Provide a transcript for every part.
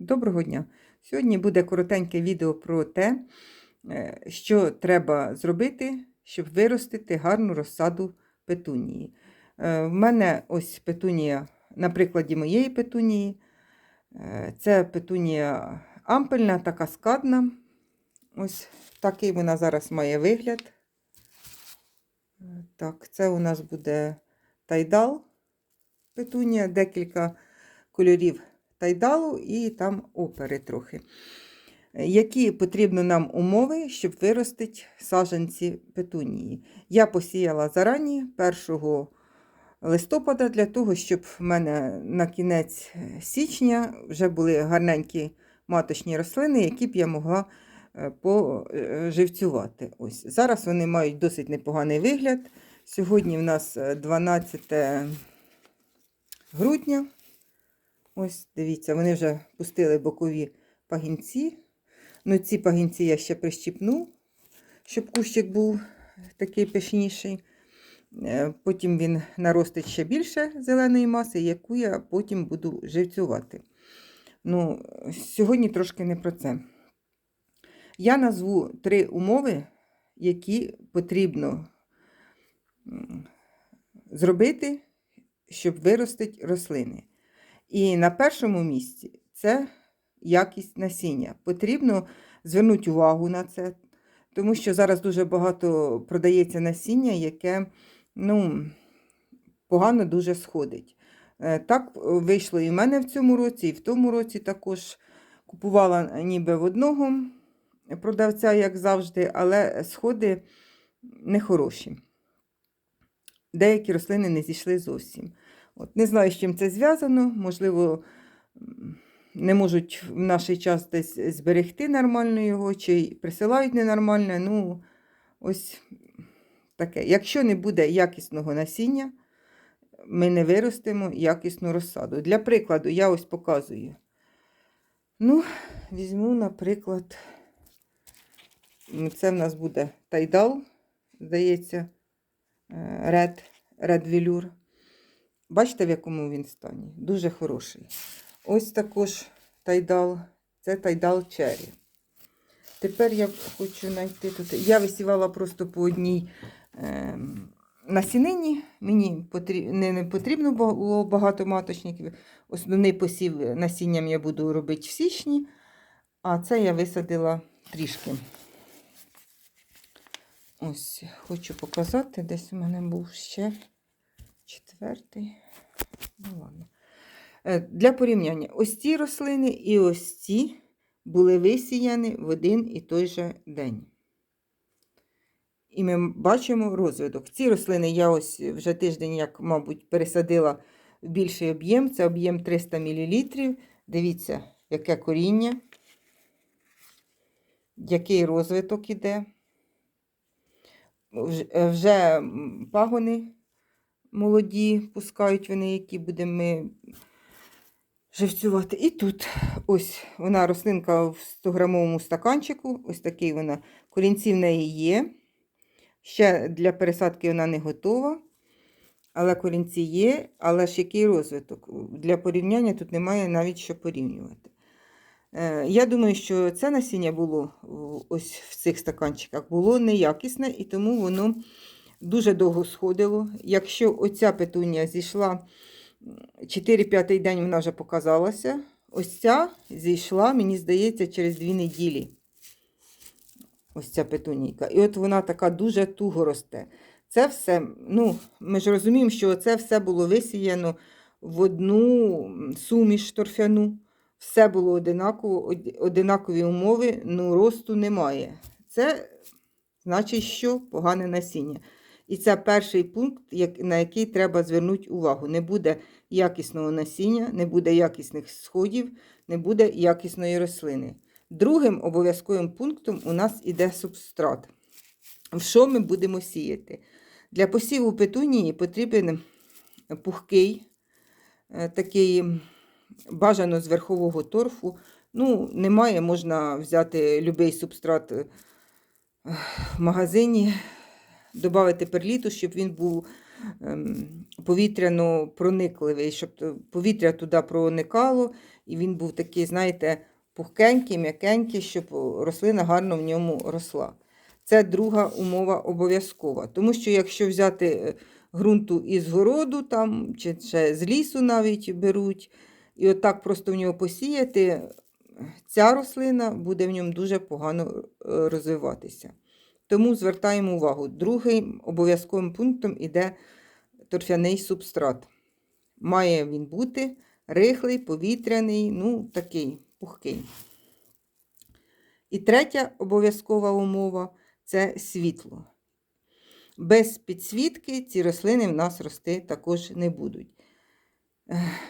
Доброго дня! Сьогодні буде коротеньке відео про те, е, що треба зробити, щоб виростити гарну розсаду петунії. Е, В мене ось петунія, на прикладі моєї петунії. Е, Це петунія ампельна та каскадна. Ось такий вона зараз має вигляд. Е, Так, це у нас буде тайдал петунія, декілька кольорів тайдалу і там опери трохи. Е, Які потрібно нам умови, щоб виростити саджанці петунії? Я посіяла зарані 1 листопада для того, щоб в мене на кінець е, січня вже були гарненькі маточні рослини, які б я могла е, поживцювати. Ось. Зараз вони мають досить непоганий вигляд. Сьогодні в нас е, 12 грудня. Ось, дивіться, вони вже пустили бокові пагінці. Ну, ці пагінці я ще прищіпну, щоб кущик був такий пишніший. Е, Потім він наростить ще більше зеленої маси, яку я потім буду живцювати. Ну, сьогодні трошки не про це. Я назву три умови, які потрібно зробити, щоб виростити рослини. І на першому місці це якість насіння. Потрібно звернути увагу на це, тому що зараз дуже багато продається насіння, яке ну, погано дуже сходить. Е, Так вийшло і в мене в цьому році, і в тому році також купувала ніби в одного продавця, як завжди, але сходи нехороші. Деякі рослини не зійшли зовсім. От, не знаю, з чим це зв'язано. Можливо, не можуть в наш час десь зберегти нормально його, чи присилають ненормально. Ну, ось таке. Якщо не буде якісного насіння, ми не виростимо якісну розсаду. Для прикладу, я ось показую. Ну, візьму, наприклад, це в нас буде тайдал, здається, е, Red, Red Velour. Бачите, в якому він стані? Дуже хороший. Ось також тайдал. Це тайдал Черрі. Тепер я хочу знайти тут. Я висівала просто по одній ем, насінині. Мені потріб... не, не потрібно було багато маточників. Основний посів насінням я буду робити в січні, а це я висадила трішки. Ось, хочу показати, десь у мене був ще четвертий. Ну, ладно. Е, Для порівняння, ось ці рослини і ось ці були висіяні в один і той же день. І ми бачимо розвиток. Ці рослини я ось вже тиждень, як, мабуть, пересадила в більший об'єм. Це об'єм 300 мл. Дивіться, яке коріння, який розвиток іде. Вже- пагони молоді, пускають вони, які будемо ми живцювати. І тут ось вона рослинка в 100-грамовому стаканчику. Ось такий вона. Корінці в неї є. Ще для пересадки вона не готова. Але корінці є, але ж який розвиток. Для порівняння тут немає навіть що порівнювати. Е, Я думаю, що це насіння було ось в цих стаканчиках було неякісне, і тому воно дуже довго сходило. Якщо оця петунія зійшла 4-5 день, вона вже показалася. Ось ця зійшла, мені здається, через 2 неділі. Ось ця петунійка. І от вона така дуже туго росте. Це все, ну, ми ж розуміємо, що це все було висіяно в одну суміш торфяну. Все було одинаково, одинакові умови, ну росту немає. Це значить, що погане насіння. І це перший пункт, на який треба звернути увагу. Не буде якісного насіння, не буде якісних сходів, не буде якісної рослини. Другим обов'язковим пунктом у нас іде субстрат. В що ми будемо сіяти? Для посіву петунії потрібен пухкий, е, такий бажано з верхового торфу. Ну, немає, можна взяти будь-який субстрат е, в магазині, додати перліту, щоб він був ем, повітряно проникливий, щоб повітря туди проникало, і він був такий, знаєте, пухкенький, м'якенький, щоб рослина гарно в ньому росла. Це друга умова обов'язкова. Тому що якщо взяти е, ґрунту із городу, там, чи ще з лісу навіть беруть, і отак просто в нього посіяти, ця рослина буде в ньому дуже погано е, розвиватися. Тому звертаємо увагу. Другим обов'язковим пунктом іде торфяний субстрат. Має він бути рихлий, повітряний, ну такий пухкий. І третя обов'язкова умова це світло. Без підсвітки ці рослини в нас рости також не будуть.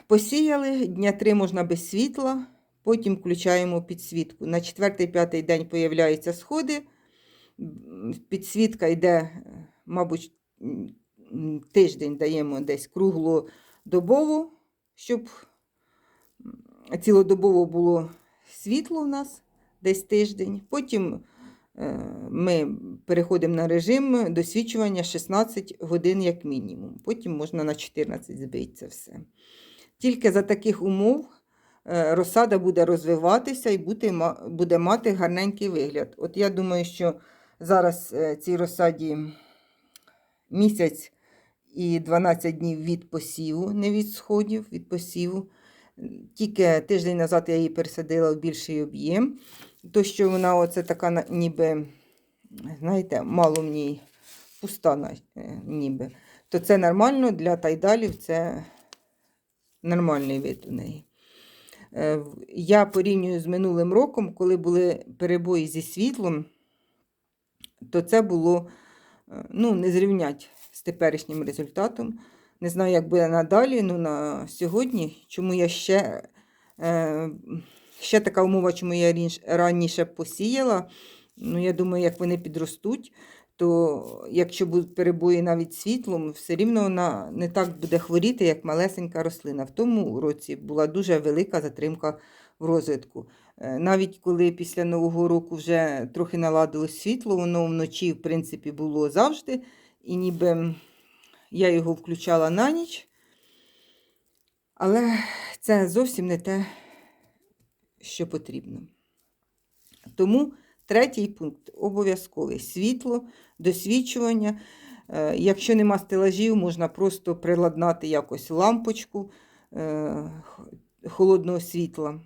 Посіяли, дня три можна без світла, потім включаємо підсвітку. На четвертий-п'ятий день появляються сходи. Підсвітка йде, е, мабуть, тиждень даємо десь круглодобово, щоб цілодобово було світло у нас десь тиждень. Потім е, ми переходимо на режим досвідчування 16 годин як мінімум. Потім можна на 14 збити це все. Тільки за таких умов е, розсада буде розвиватися і буде мати гарненький вигляд. От я думаю, що зараз е, цій розсаді місяць і 12 днів від посіву, не від сходів, від посіву. Тільки тиждень назад я її пересадила в більший об'єм. То, що вона оце така ніби, знаєте, мало в ній пуста е, ніби, то це нормально для тайдалів, це нормальний вид у неї. Е, Я порівнюю з минулим роком, коли були перебої зі світлом, то це було е, ну, не зрівнять з теперішнім результатом. Не знаю, як буде надалі, ну на сьогодні, чому я ще, е, ще така умова, чому я раніше посіяла. Ну, я думаю, як вони підростуть, то якщо будуть перебої навіть світлом, все рівно вона не так буде хворіти, як малесенька рослина. В тому році була дуже велика затримка в розвитку. Е, Навіть коли після Нового року вже трохи наладилось світло, воно вночі, в принципі, було завжди. І ніби я його включала на ніч. Але це зовсім не те, що потрібно. Тому третій пункт обов'язковий світло, досвідчування. Е, Якщо нема стелажів, можна просто приладнати якось лампочку е, холодного світла.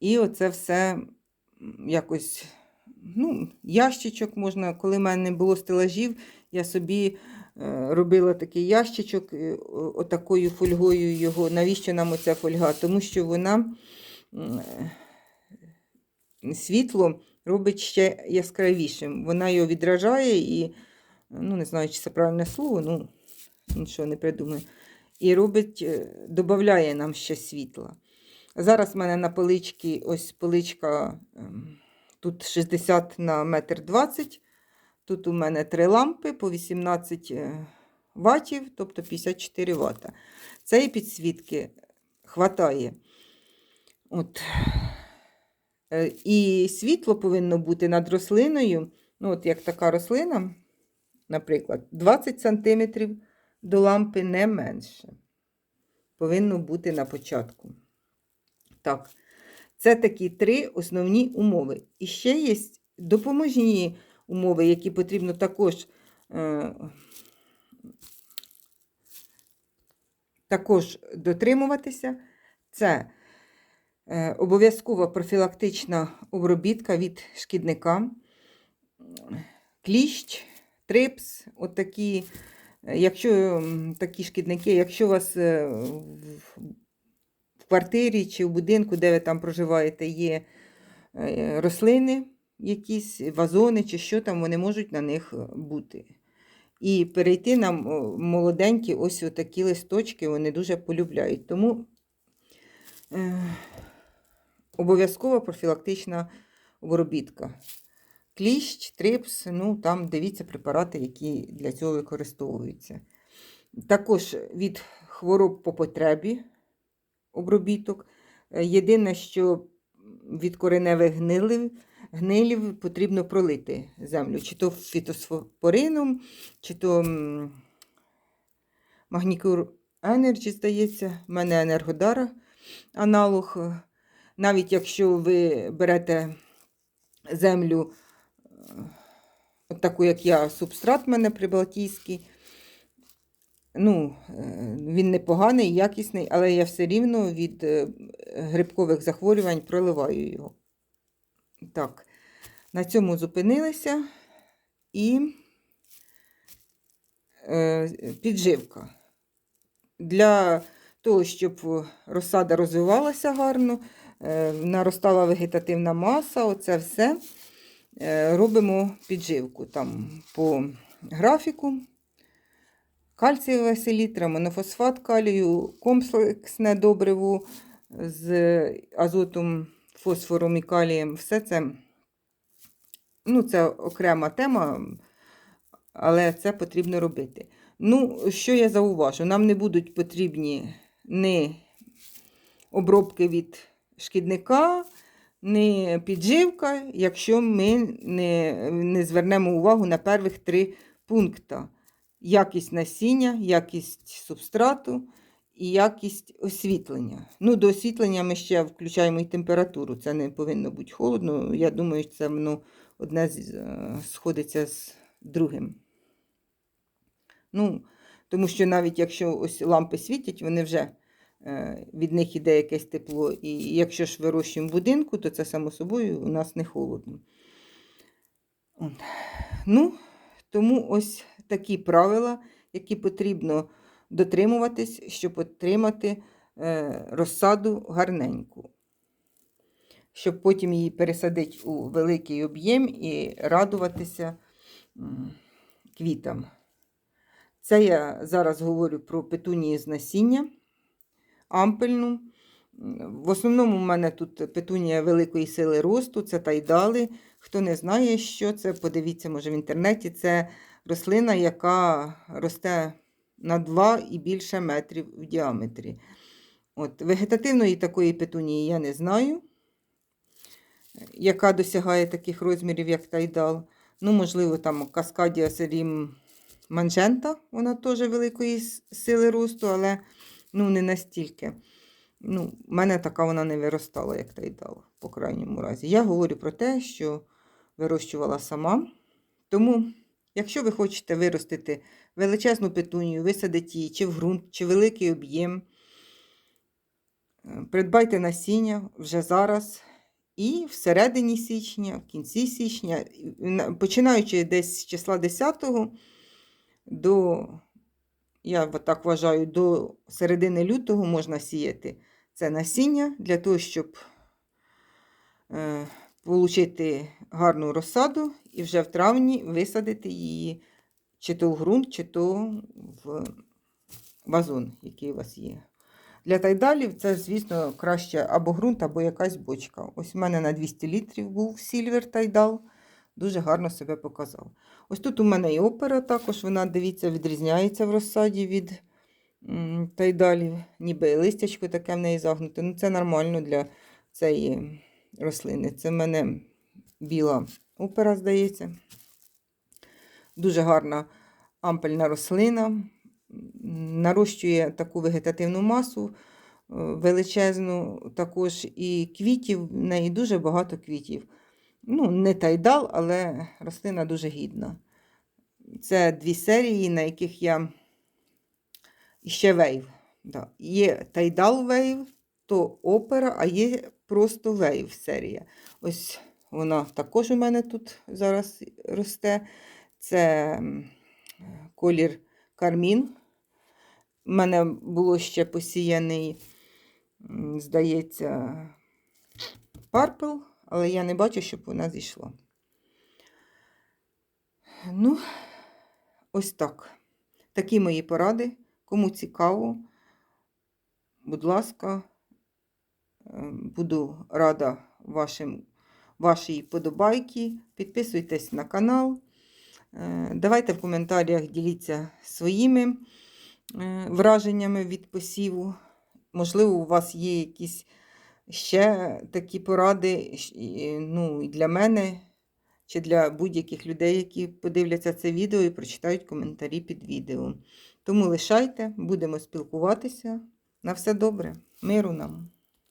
І оце все якось, ну, ящичок можна, коли в мене не було стелажів, я собі е, робила такий ящичок е, отакою фольгою його. Навіщо нам оця фольга? Тому що вона е, світло робить ще яскравішим. Вона його відражає і, ну, не знаю, чи це правильне слово, ну, нічого не придумаю. І робить, додає нам ще світла. Зараз в мене на поличці ось поличка ем, тут 60 на метр 20. Тут у мене три лампи по 18 е, ватів, тобто 54 вата. Цієї підсвітки хватає. От. Е, І світло повинно бути над рослиною. Ну, от як така рослина, наприклад, 20 см до лампи не менше. Повинно бути на початку. Так, це такі три основні умови. І ще є допоможні умови, які потрібно також, е, також дотримуватися. Це е, обов'язкова профілактична обробітка від шкідника, кліщ, трипс, отакі. Е, Якщо такі шкідники, якщо у вас е, квартирі чи в будинку, де ви там проживаєте, є е, рослини, якісь вазони чи що там, вони можуть на них е, бути. І перейти нам молоденькі ось такі листочки, вони дуже полюбляють. Тому е, обов'язкова профілактична обробітка. Кліщ, трипс, ну там дивіться препарати, які для цього використовуються. Також від хвороб по потребі обробіток. Е, Єдине, що від кореневих гнилів, гнилів потрібно пролити землю, чи то фітосфорином, чи то м, Магнікюр Energy, здається, в мене Енергодара аналог. Навіть якщо ви берете землю, е, таку, як я, субстрат в мене прибалтійський, ну, е, він непоганий, якісний, але я все рівно від е, грибкових захворювань проливаю його. Так, на цьому зупинилися і е, підживка. Для того, щоб розсада розвивалася гарно, наростала вегетативна маса, оце все робимо підживку там по графіку. Кальцієва селітра, монофосфат калію, комплексне добриво з азотом, фосфором і калієм. Все це, ну, це окрема тема, але це потрібно робити. Ну, що я зауважу? Нам не будуть потрібні ні обробки від шкідника, ні підживка, якщо ми не, не звернемо увагу на перших три пункти: якість насіння, якість субстрату і якість освітлення. Ну, до освітлення ми ще включаємо і температуру. Це не повинно бути холодно. Я думаю, це воно одне з- е, сходиться з другим. Ну, тому що навіть якщо ось лампи світять, вони вже е, від них іде якесь тепло. І якщо ж вирощуємо будинку, то це само собою у нас не холодно. Ну, тому ось такі правила, які потрібно дотримуватись, щоб отримати е, розсаду гарненьку. Щоб потім її пересадити у великий об'єм і радуватися квітам. Це я зараз говорю про петунії з насіння ампельну. В основному в мене тут петунія великої сили росту, це тайдали. Хто не знає, що це, подивіться, може, в інтернеті. Це рослина, яка росте на 2 і більше метрів в діаметрі. От, вегетативної такої петунії я не знаю, яка досягає таких розмірів, як тайдал. Ну, можливо, там Каскадія Серім Манжента, вона теж великої сили росту, але ну, не настільки. Ну, в мене така вона не виростала, як тайдал, по крайньому разі. Я говорю про те, що вирощувала сама. Тому, якщо ви хочете виростити величезну петунію, висадити її чи в ґрунт, чи великий об'єм, е, придбайте насіння вже зараз. І всередині січня, в кінці січня, починаючи десь з числа 10 до, я так вважаю, до середини лютого можна сіяти це насіння для того, щоб е, отримати гарну розсаду і вже в травні висадити її чи то в ґрунт, чи то в вазон, який у вас є. Для тайдалів це, звісно, краще або ґрунт, або якась бочка. Ось у мене на 200 літрів був сільвер тайдал. Дуже гарно себе показав. Ось тут у мене і опера також, вона, дивіться, відрізняється в розсаді від тайдалів. Ніби листячко таке в неї загнуте. Ну, це нормально для цієї рослини. Це в мене біла опера, здається. Дуже гарна ампельна рослина. Нарощує таку вегетативну масу е, величезну, також і квітів, в неї дуже багато квітів. Ну, не тайдал, але рослина дуже гідна. Це дві серії, на яких я і ще вейв. Да. Є тайдал вейв, то опера, а є просто вейв серія. Ось вона також у мене тут зараз росте. Це колір кармін. У мене було ще посіяний, здається, парпл, але я не бачу, щоб вона зійшла. Ну, ось так. Такі мої поради. Кому цікаво, будь ласка, е, буду рада вашим, вашій подобайки. Підписуйтесь на канал. Е, Давайте в коментарях діліться своїми е, враженнями від посіву. Можливо, у вас є якісь ще такі поради ну, для мене, чи для будь-яких людей, які подивляться це відео і прочитають коментарі під відео. Тому лишайте, будемо спілкуватися. На все добре. Миру нам.